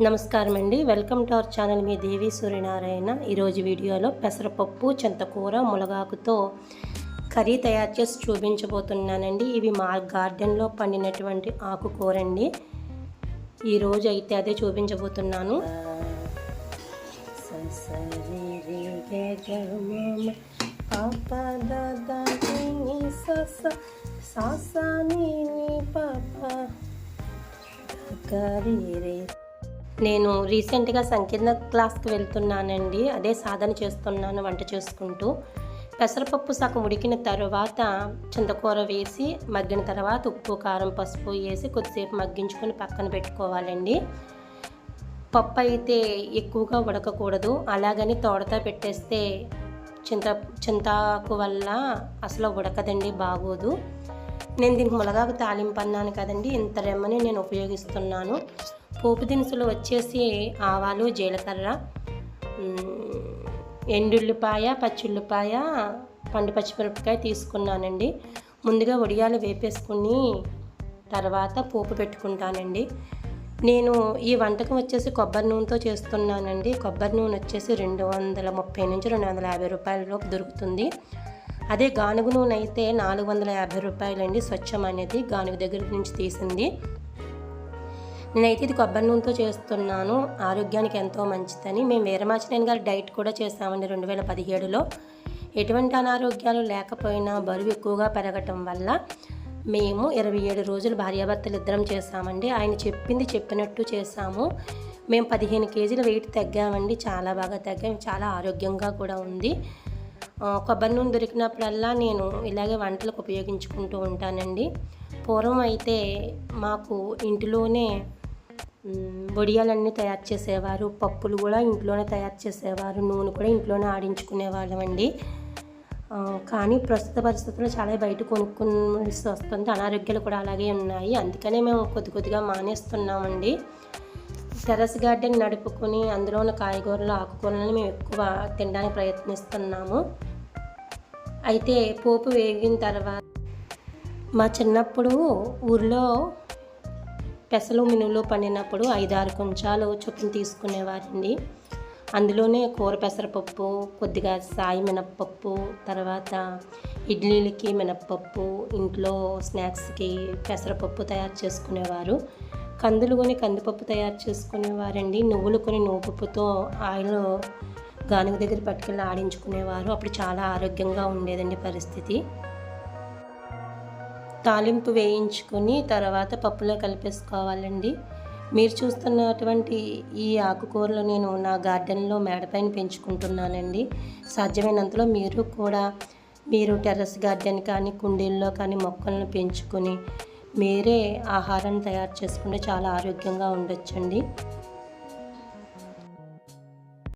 నమస్కారం అండి welcome to our channel మీ దేవి సూర్యనారాయణ. ఈరోజు వీడియోలో పెసరపప్పు చింతకూర మునగాకుతో కర్రీ తయారు చేసి చూపించబోతున్నానండి. ఇవి మా గార్డెన్లో పండినటువంటి ఆకుకూర అండి ఈరోజు అయితే అదే చూపించబోతున్నాను. నేను రీసెంట్గా సంకీర్ణ క్లాస్కి వెళ్తున్నానండి. అదే సాధన చేస్తున్నాను వంట చేసుకుంటూ. పెసరపప్పు సగం ఉడికిన తర్వాత చింతకూర వేసి మగ్గిన తర్వాత ఉప్పు కారం పసుపు వేసి కొద్దిసేపు మగ్గించుకొని పక్కన పెట్టుకోవాలండి. పప్పు అయితే ఎక్కువగా ఉడకకూడదు. అలాగని తోడతా పెట్టేస్తే చింత చింతాకు వల్ల అసలు ఉడకదండి బాగోదు. నేను దీనికి మునగాకు తాలింపు అన్నాను కదండి ఇంత రెమ్మని నేను ఉపయోగిస్తున్నాను. పోపు దినుసులు వచ్చేసి ఆవాలు జీలకర్ర ఎండుల్లిపాయ పచ్చిల్లిపాయ పండు పచ్చిమిరపకాయ తీసుకున్నానండి. ముందుగా వడియాలు వేపేసుకుని తర్వాత పోపు పెట్టుకుంటానండి. నేను ఈ వంటకం వచ్చేసి కొబ్బరి నూనెతో చేస్తున్నానండి. కొబ్బరి నూనె వచ్చేసి రెండు వందల ముప్పై నుంచి రెండు వందల యాభై రూపాయలలోపు దొరుకుతుంది. అదే గానుగు నూనె అయితే నాలుగు వందల యాభై రూపాయలండి స్వచ్ఛం అనేది గానుగు దగ్గర నుంచి తీసింది. నేనైతే ఇది కొబ్బరి నూనెతో చేస్తున్నాను. ఆరోగ్యానికి ఎంతో మంచిదని. మేము వీరమాచినేని గారి డైట్ కూడా చేసామండి రెండు వేల పదిహేడులో. ఎటువంటి అనారోగ్యాలు లేకపోయినా బరువు ఎక్కువగా పెరగటం వల్ల మేము ఇరవై ఏడు రోజులు భార్యాభర్తలు ఇద్దరం చేసామండి. ఆయన చెప్పింది చెప్పినట్టు చేసాము. మేము పదిహేను కేజీల వెయిట్ తగ్గామండి. చాలా బాగా తగ్గాము చాలా ఆరోగ్యంగా కూడా ఉంది. కొబ్బరి నూనె దొరికినప్పుడల్లా నేను ఇలాగే వంటలకు ఉపయోగించుకుంటూ ఉంటానండి. పూర్వం అయితే మాకు ఇంటిలోనే వడియాలన్నీ తయారు చేసేవారు పప్పులు కూడా ఇంట్లోనే తయారు చేసేవారు నూనె కూడా ఇంట్లోనే ఆడించుకునే వాళ్ళమండి కానీ ప్రస్తుత పరిస్థితుల్లో చాలా బయట కొనుక్కోవాల్సి వస్తుంది. అనారోగ్యాలు కూడా అలాగే ఉన్నాయి. అందుకనే మేము కొద్ది కొద్దిగా మానేస్తున్నామండి. టెర్రస్ గార్డెన్ నడుపుకొని అందులో ఉన్న కాయగూరలు ఆకుకూరలను మేము ఎక్కువ తినడానికి ప్రయత్నిస్తున్నాము. అయితే పోపు వేగిన తర్వాత మా చిన్నప్పుడు ఊర్లో పెసలు మినుములు పండినప్పుడు ఐదారు కొంచాలు చొప్పున తీసుకునేవారండి అందులోనే కూర పెసరపప్పు కొద్దిగా సాయి మినప్పప్పు తర్వాత ఇడ్లీలకి మినప్పప్పు ఇంట్లో స్నాక్స్కి పెసరపప్పు తయారు చేసుకునేవారు. కందులు కొని కందిపప్పు తయారు చేసుకునేవారండి. నువ్వులు కొని నువ్వుపప్పుతో ఆయిల్ గానుగ దగ్గర పట్టుకెళ్ళి ఆడించుకునేవారు. అప్పుడు చాలా ఆరోగ్యంగా ఉండేదండి పరిస్థితి. తాలింపు వేయించుకుని తర్వాత పప్పులో కలిపేసుకోవాలండి. మీరు చూస్తున్నటువంటి ఈ ఆకుకూరలు నేను నా గార్డెన్లో మేడపైన పెంచుకుంటున్నానండి. సాధ్యమైనంతలో మీరు కూడా మీరు టెర్రస్ గార్డెన్ కానీ కుండీల్లో కానీ మొక్కలను పెంచుకొని మీరే ఆహారం తయారు చేసుకుంటే చాలా ఆరోగ్యంగా ఉండొచ్చండి.